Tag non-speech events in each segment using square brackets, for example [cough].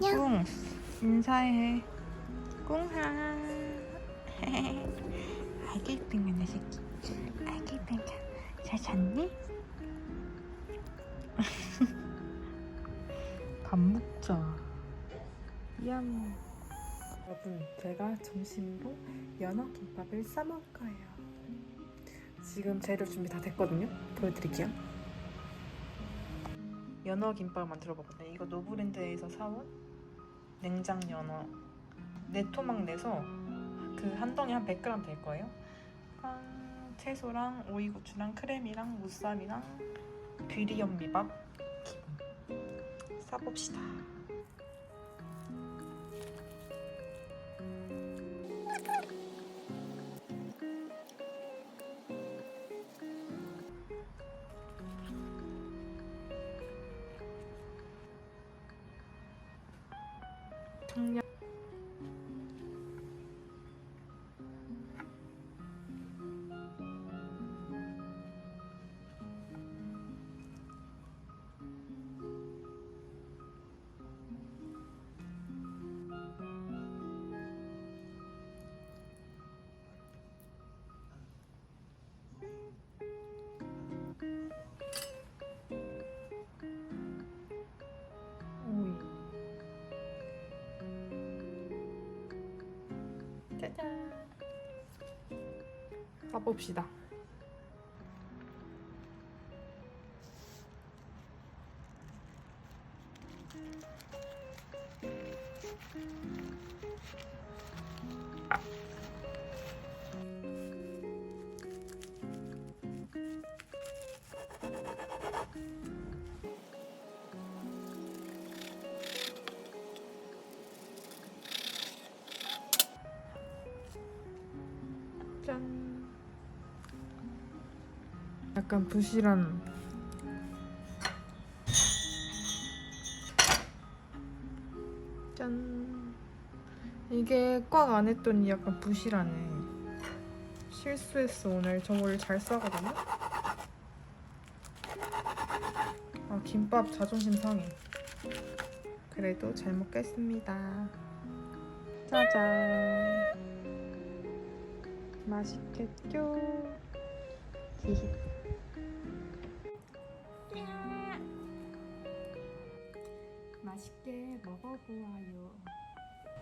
꿍. 인사해. 꿍하. 아기 이쁜가 내 새끼. 아기 이쁜가 잘 잤니? [laughs] 밥 먹자. 얌. 여러분 제가 점심으로 연어 김밥을 싸 먹을 거예요. 지금 재료 준비 다 됐거든요. 보여드릴게요. 연어 김밥을 만들어 보거든요? 이거 노브랜드에서 사온 냉장 연어. 네 토막 내서 그 한 덩이 한 100g 될 거예요. 빵, 채소랑 오이고추랑 크림이랑 무쌈이랑 귀리 현미밥 기본. 싸봅시다 청량 싸봅시다 약간 부실한. 짠. 이게 꽉 안 했더니 약간 부실하네. 실수했어 오늘. 저 원래 잘 싸거든요? 아 김밥 자존심 상해. 그래도 잘 먹겠습니다. 짜잔. 맛있겠죠? 맛있게 먹어보아요.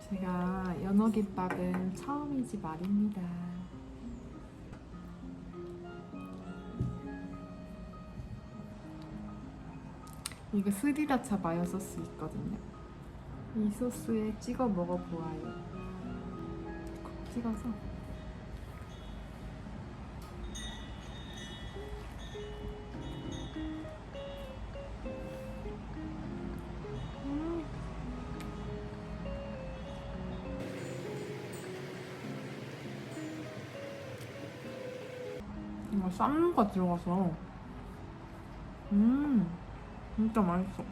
제가 연어김밥은 처음이지 말입니다. 이게 스리라차 마요 소스 있거든요. 이 소스에 찍어 먹어보아요. 콕 찍어서. 이거 쌈무가 들어가서. 음 진짜 맛있어.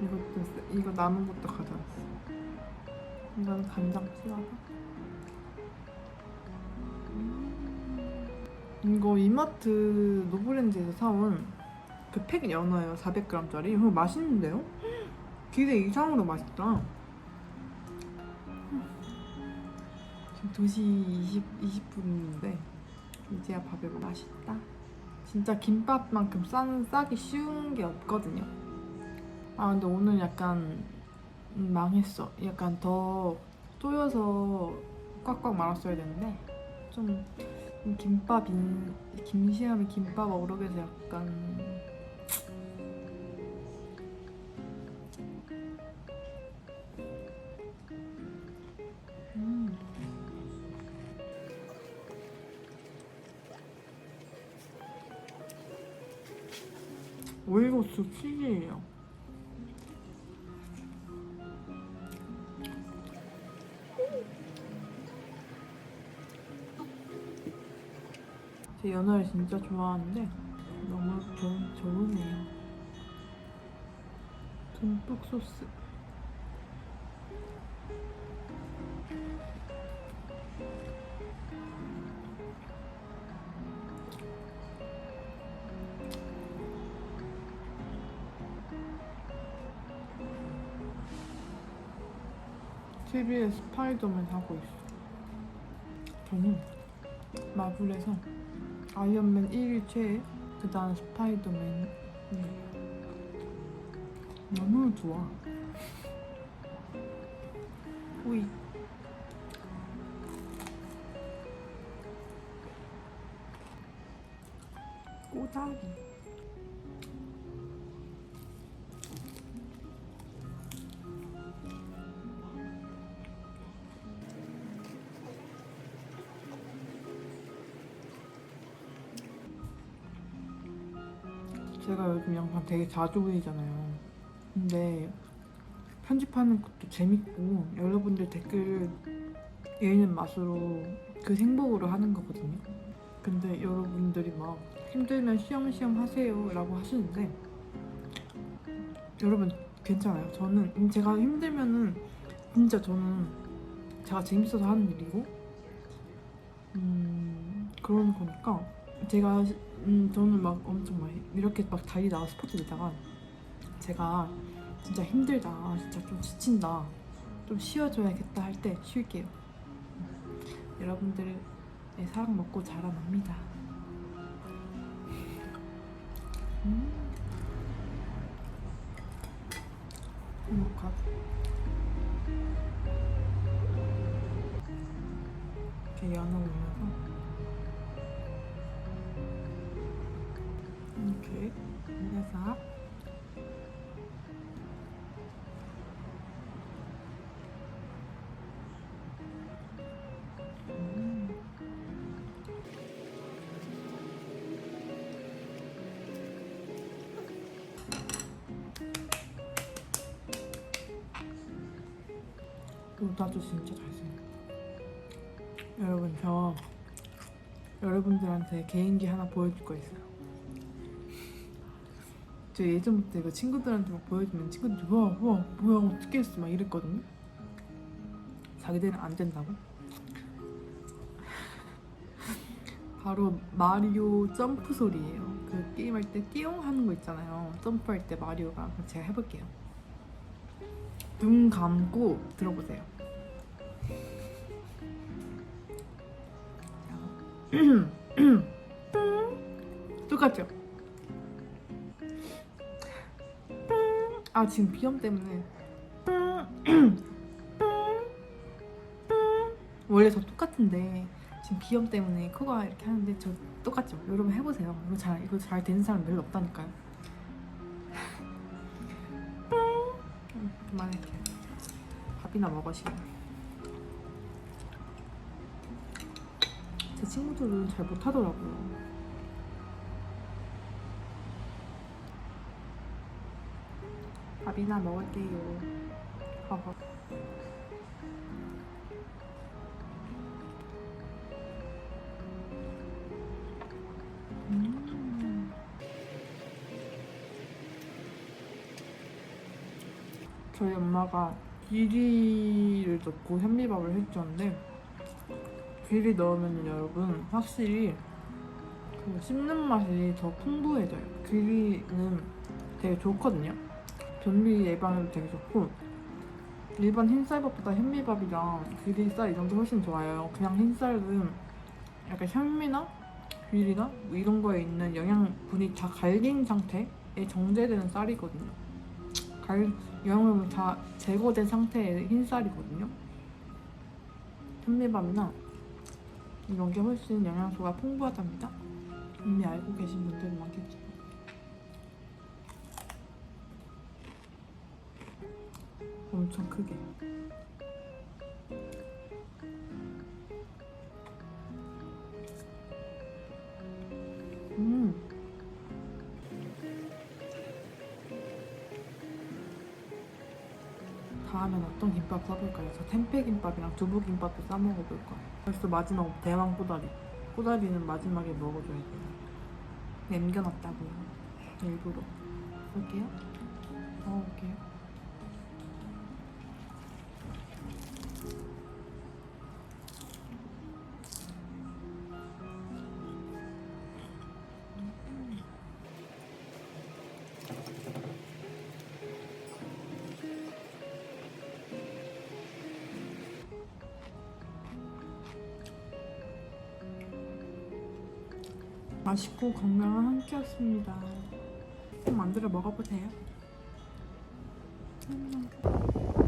이것도 있어. 이거 남은 것도 가져왔어. 이건 간장 찍어서 이거 이마트 노브랜드에서 사온 그 팩 연어예요. 400g짜리. 이거 맛있는데요? 기대 이상으로 맛있다. 지금 2시 20, 20분인데 이제야 먹어 맛있다. 진짜 김밥만큼 싸는 싸기 쉬운 게 없거든요. 아 근데 오늘 약간 음, 망했어. 약간 더 쪼여서 꽉꽉 말았어야 되는데 좀이 김밥 인 김시함이 김밥 어록에서 약간 오이고수 치즈예요. 제 연어를 진짜 좋아하는데 너무 좋은, 좋으네요. 듬뿍 소스. TV에 스파이더맨 하고 있어. 저는 마블에서 아이언맨 1위 최애, 그 다음 스파이더맨 너무 좋아. 오이. 꼬다리. 제가 요즘 영상 되게 자주 올리잖아요. 근데 편집하는 것도 재밌고 여러분들 댓글 읽는 맛으로 그 생복으로 하는 거거든요. 근데 여러분들이 막 힘들면 쉬엄쉬엄 하세요 라고 하시는데 여러분 괜찮아요. 저는 제가 힘들면은 진짜 저는 제가 재밌어서 하는 일이고 음 그런 거니까 제가 음 저는 막 엄청 막 이렇게 막 달리다가 스포츠 되다가 제가 진짜 힘들다 진짜 좀 지친다 좀 쉬어줘야겠다 할 때 쉴게요. 여러분들의 사랑 먹고 자라납니다. 음. 행복하다 이렇게 연어 이렇게 올려서 음. 로다도 진짜 잘생겼다. 여러분 저 여러분들한테 개인기 하나 보여줄 거 있어요. 저 예전부터 이거 친구들한테 막 보여주면 친구들이 와, 와, 뭐야, 어떻게 했어? 막 이랬거든요. 자기들은 안 된다고? 바로 마리오 점프 소리예요. 그 게임할 때 띠용 하는 거 있잖아요. 점프할 때 마리오가. 제가 해볼게요. 눈 감고 들어보세요. 자. [clears throat] 똑같죠? 아 지금 비염 때문에 원래 저 똑같은데 지금 비염 때문에 코가 이렇게 하는데 저 똑같죠? 여러분 해보세요. 이거 잘 이거 잘 되는 사람 별로 없다니까요. 음, 그만할게요. 밥이나 먹으시면. 제 친구들은 잘 못하더라고요. 밥이나 먹을게요. 허허. 음. 저희 엄마가 귀리를 넣고 현미밥을 해주셨는데 귀리 넣으면 여러분 확실히 그 씹는 맛이 더 풍부해져요. 귀리는 되게 좋거든요. 변비 예방에도 되게 좋고 일반 흰쌀밥보다 현미밥이랑 귀리쌀 이 정도 훨씬 좋아요. 그냥 흰쌀은 약간 현미나 귀리나 뭐 이런 거에 있는 영양분이 다 갈린 상태에 정제되는 쌀이거든요. 갈 영양분이 다 제거된 상태의 흰쌀이거든요. 현미밥이나 이런 게 훨씬 영양소가 풍부하답니다. 이미 알고 계신 분들은 많겠죠. 엄청 크게. 음. 다음엔 어떤 김밥 싸볼까요? 저 템페 김밥이랑 두부 김밥도 싸 먹어볼 거예요. 벌써 마지막 대왕 꼬다리. 꼬다리는 마지막에 먹어줘야 돼요. 남겨놨다고요. 일부러. 볼게요. 먹어볼게요. 맛있고 건강한 한 끼였습니다. 한번 만들어 먹어보세요. 음.